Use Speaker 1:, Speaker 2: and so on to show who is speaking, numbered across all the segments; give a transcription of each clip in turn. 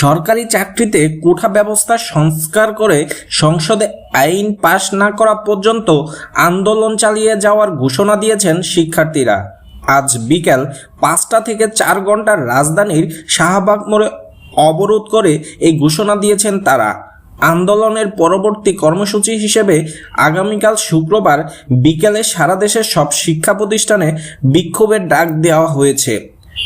Speaker 1: সরকারি চাকরিতে কোঠা ব্যবস্থা সংস্কার করে সংসদে আইন পাশ না করা পর্যন্ত আন্দোলন চালিয়ে যাওয়ার ঘোষণা দিয়েছেন শিক্ষার্থীরা। আজ বিকেল পাঁচটা থেকে চার ঘণ্টার রাজধানীর শাহবাগ মোড়ে অবরোধ করে এই ঘোষণা দিয়েছেন তারা। আন্দোলনের পরবর্তী কর্মসূচি হিসেবে আগামীকাল শুক্রবার বিকেলে সারা দেশের সব শিক্ষা প্রতিষ্ঠানে বিক্ষোভের ডাক দেওয়া হয়েছে।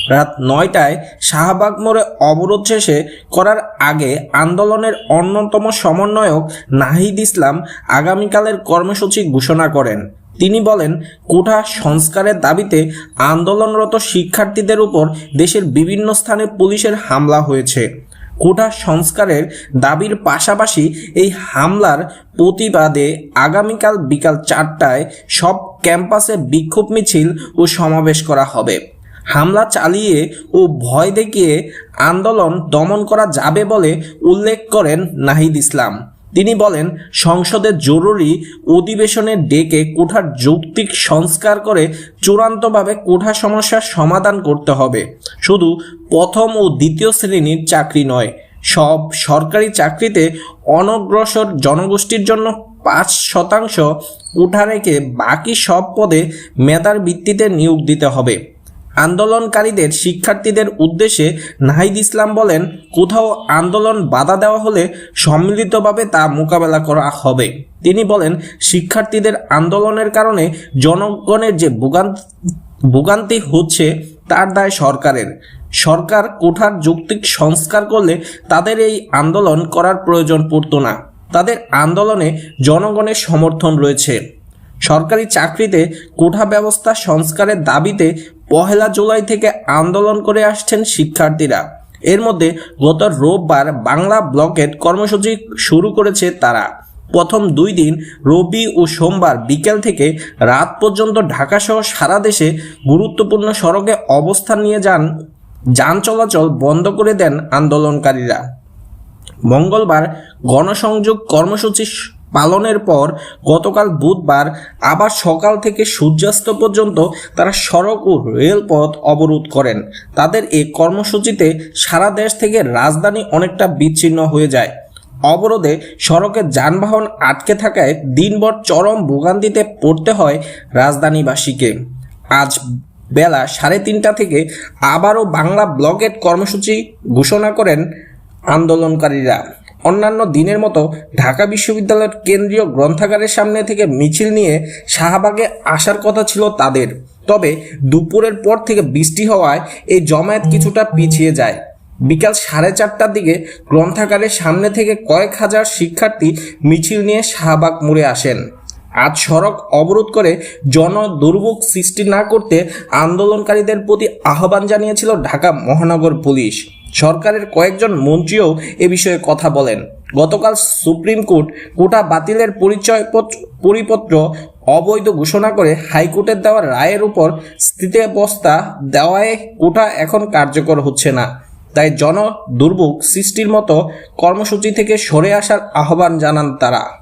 Speaker 1: রাত নয়টায় শাহবাগ মোড়ে অবরোধ শেষে করার আগে আন্দোলনের অন্যতম সমন্বয়ক নাহিদ ইসলাম আগামীকালের কর্মসূচি ঘোষণা করেন। তিনি বলেন, কোঠা সংস্কারের দাবিতে আন্দোলনরত শিক্ষার্থীদের উপর দেশের বিভিন্ন স্থানে পুলিশের হামলা হয়েছে। কোটা সংস্কারের দাবির পাশাপাশি এই হামলার প্রতিবাদে আগামীকাল বিকাল চারটায় সব ক্যাম্পাসে বিক্ষোভ মিছিল ও সমাবেশ করা হবে। হামলা চালিয়ে ও ভয় দেখিয়ে আন্দোলন দমন করা যাবে বলে উল্লেখ করেন নাহিদ ইসলাম। তিনি বলেন, সংসদে জরুরি অধিবেশনে ডেকে কোঠার যৌক্তিক সংস্কার করে চূড়ান্তভাবে কোঠা সমস্যার সমাধান করতে হবে। শুধু প্রথম ও দ্বিতীয় শ্রেণির চাকরি নয়, সব সরকারি চাকরিতে অনগ্রসর জনগোষ্ঠীর জন্য পাঁচ শতাংশ কোঠা রেখে বাকি সব পদে মেধার ভিত্তিতে নিয়োগ দিতে হবে। আন্দোলনকারীদের শিক্ষার্থীদের উদ্দেশ্যে নাহিদ ইসলাম বলেন, কোথাও আন্দোলন বাধা দেওয়া হলে সম্মিলিতভাবে তা মোকাবেলা করা হবে। তিনি বলেন, শিক্ষার্থীদের আন্দোলনের কারণে জনগণের যে ভোগান্তি হচ্ছে তার দায় সরকারের। সরকার কোঠার যৌক্তিক সংস্কার করলে তাদের এই আন্দোলন করার প্রয়োজন পড়তো না। তাদের আন্দোলনে জনগণের সমর্থন রয়েছে। সরকারি চাকরিতে কোঠা ব্যবস্থা সংস্কারের দাবিতে পহেলা জুলাই থেকে আন্দোলন করে আসছেন শিক্ষার্থীরা। এর মধ্যে গত রোববার বাংলা ব্লকেট কর্মসূচি শুরু করেছে তারা। প্রথম দুই দিন রবি ও সোমবার বিকেল থেকে রাত পর্যন্ত ঢাকাসহ সারা দেশে গুরুত্বপূর্ণ সড়কে অবস্থান নিয়ে যান যান চলাচল বন্ধ করে দেন আন্দোলনকারীরা। মঙ্গলবার গণসংযোগ কর্মসূচি পালনের পর গতকাল বুধবার আবার সকাল থেকে সূর্যাস্ত পর্যন্ত তারা সড়ক ও রেলপথ অবরোধ করেন। তাদের এই কর্মসূচিতে সারা দেশ থেকে রাজধানী অনেকটা বিচ্ছিন্ন হয়ে যায়। অবরোধে সড়কে যানবাহন আটকে থাকায় দিনভর চরম ভোগান্তিতে পড়তে হয় রাজধানীবাসীকে। আজ বেলা সাড়ে তিনটা থেকে আবারও বাংলা ব্লকেট কর্মসূচি ঘোষণা করেন আন্দোলনকারীরা। অন্যান্য দিনের মতো ঢাকা বিশ্ববিদ্যালয়ের কেন্দ্রীয় গ্রন্থাগারের সামনে থেকে মিছিল নিয়ে শাহবাগে আসার কথা ছিল তাদের। তবে দুপুরের পর থেকে বৃষ্টি হওয়ায় এই জমায়েত কিছুটা পিছিয়ে যায়। বিকাল সাড়ে চারটার দিকে গ্রন্থাগারের সামনে থেকে কয়েক হাজার শিক্ষার্থী মিছিল নিয়ে শাহবাগ মোড়ে আসেন। আজ সড়ক অবরোধ করে জন দুর্ভোগ সৃষ্টি না করতে আন্দোলনকারীদের প্রতি আহ্বান জানিয়েছিল ঢাকা মহানগর পুলিশ। সরকারের কয়েকজন মন্ত্রীও এ বিষয়ে কথা বলেন। গতকাল সুপ্রিম কোর্ট কোটা বাতিলের পরিচয়পত্র পরিপত্র অবৈধ ঘোষণা করে হাইকোর্টের দেওয়া রায়ের উপর স্থিতাবস্থা দেওয়ায় কোটা এখন কার্যকর হচ্ছে না। তাই জন দুর্ভোগ সৃষ্টির মতো কর্মসূচি থেকে সরে আসার আহ্বান জানান তারা।